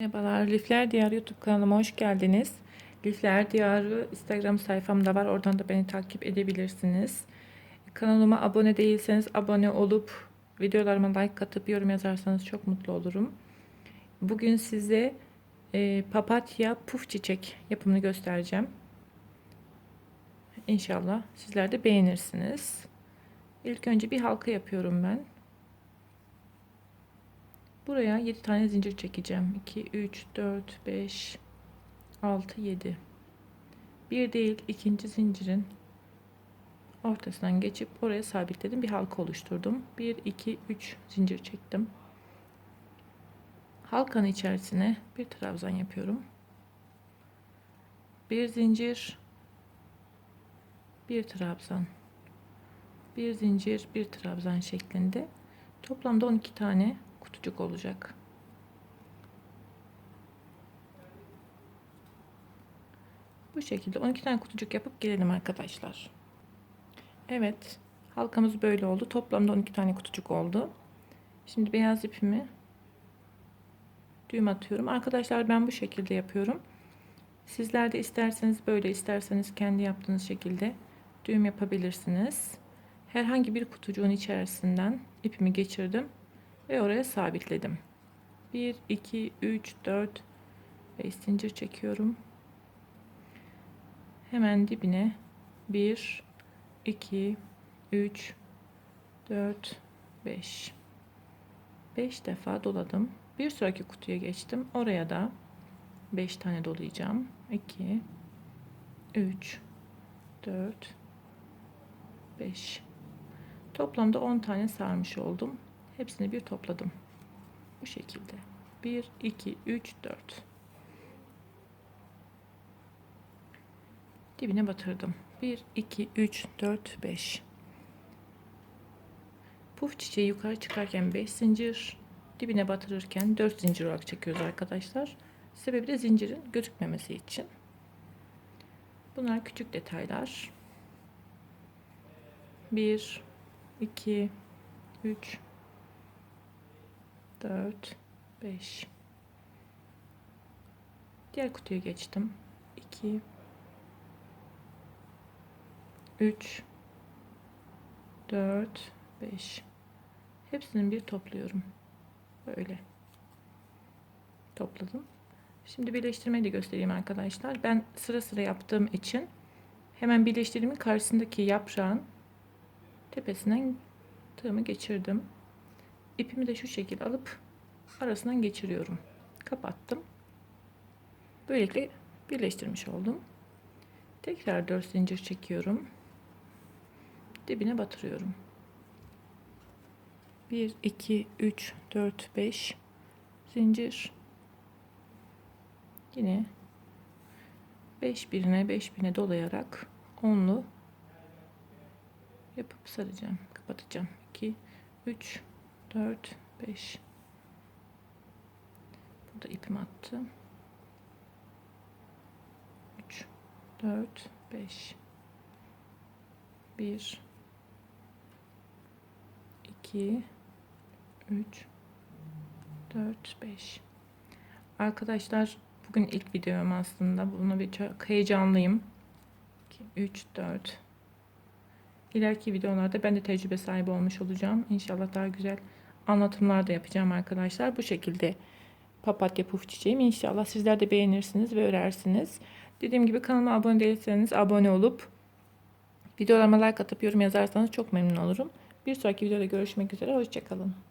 Merhabalar, Lifler Diyarı YouTube kanalıma hoş geldiniz. Lifler Diyarı Instagram sayfamda var. Oradan da beni takip edebilirsiniz. Kanalıma abone değilseniz abone olup videolarıma like atıp yorum yazarsanız çok mutlu olurum. Bugün size e, papatya puf çiçek yapımını göstereceğim. İnşallah sizler de beğenirsiniz. İlk önce bir halka yapıyorum ben. Buraya 7 tane zincir çekeceğim. 2, 3, 4, 5, 6, 7. Bir değil ikinci zincirin ortasından geçip oraya sabitledim. Bir halka oluşturdum. 1, 2, 3 zincir çektim. Halkanın içerisine bir trabzan yapıyorum. Bir zincir, bir trabzan, bir zincir, bir trabzan şeklinde toplamda 12 tane kutucuk olacak. Bu şekilde 12 tane kutucuk yapıp gelelim arkadaşlar. Evet, halkamız böyle oldu. Toplamda 12 tane kutucuk oldu. Şimdi beyaz ipimi düğüm atıyorum. Arkadaşlar ben bu şekilde yapıyorum. Sizler de isterseniz böyle isterseniz kendi yaptığınız şekilde düğüm yapabilirsiniz. Herhangi bir kutucuğun içerisinden ipimi geçirdim ve oraya sabitledim. 1 2 3 4 5 zincir çekiyorum. Hemen dibine 1 2 3 4 5 5 defa doladım. Bir sonraki kutuya geçtim. Oraya da 5 tane dolayacağım. 2 3 4 5 Toplamda 10 tane sarmış oldum. Hepsini bir topladım. Bu şekilde. 1 2 3 4 Dibine batırdım. 1 2 3 4 5 Puf çiçeği yukarı çıkarken 5 zincir, dibine batırırken 4 zincir olarak çekiyoruz arkadaşlar. Sebebi de zincirin gözükmemesi için. Bunlar küçük detaylar. 1 2 3 4 5 Diğer kutuya geçtim. 2 3 4 5 Hepsini bir topluyorum. Böyle. Topladım. Şimdi birleştirmeyi de göstereyim arkadaşlar. Ben sıra sıra yaptığım için hemen birleştirdiğimin karşısındaki yaprağın tepesinden tığımı geçirdim. İpimi de şu şekilde alıp arasından geçiriyorum. Kapattım. Böylelikle birleştirmiş oldum. Tekrar 4 zincir çekiyorum. Dibine batırıyorum. 1 2 3 4 5 zincir. Yine 5 birine 5 birine dolayarak onlu yapıp saracağım. Kapatacağım. 2 3 4 5 Burada ipim attı. 3 4 5 1 2 3 4 5 Arkadaşlar bugün ilk videom aslında. Buna bir çok heyecanlıyım. 2 3 4 İleriki videolarda ben de tecrübe sahibi olmuş olacağım. İnşallah daha güzel anlatımlar da yapacağım arkadaşlar. Bu şekilde papatya puf çiçeğim. İnşallah sizler de beğenirsiniz ve örersiniz. Dediğim gibi kanalıma abone değilseniz abone olup videolarıma like atıp yorum yazarsanız çok memnun olurum. Bir sonraki videoda görüşmek üzere. Hoşçakalın.